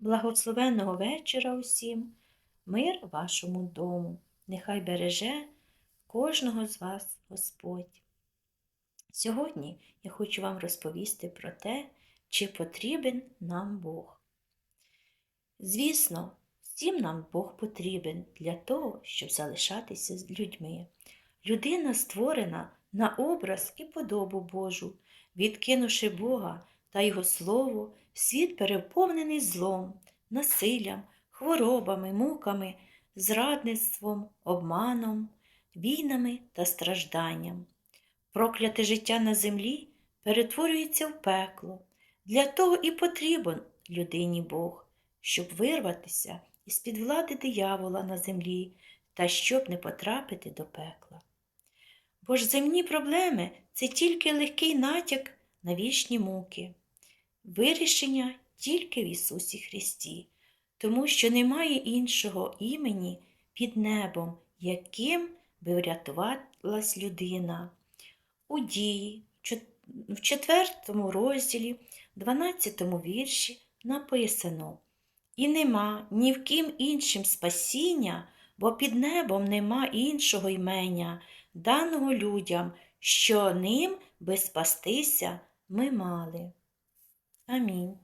Благословенного вечора усім, мир вашому дому. Нехай береже кожного з вас Господь. Сьогодні я хочу вам розповісти про те, чи потрібен нам Бог. Звісно, всім нам Бог потрібен для того, щоб залишатися з людьми. Людина створена на образ і подобу Божу, відкинувши Бога та Його Слово, світ переповнений злом, насиллям, хворобами, муками, зрадництвом, обманом, війнами та стражданням. Прокляте життя на землі перетворюється в пекло. Для того і потрібен людині Бог, щоб вирватися із-під влади диявола на землі та щоб не потрапити до пекла. Бо ж земні проблеми це тільки легкий натяк на вічні муки, вирішення тільки в Ісусі Христі, тому що немає іншого імені під небом, яким би врятувалась людина. У дії, в четвертому розділі, 12 вірші написано І нема ні в ким іншим спасіння, бо під небом нема іншого ймення, даного людям, що ним би спастися ми мали. Amém.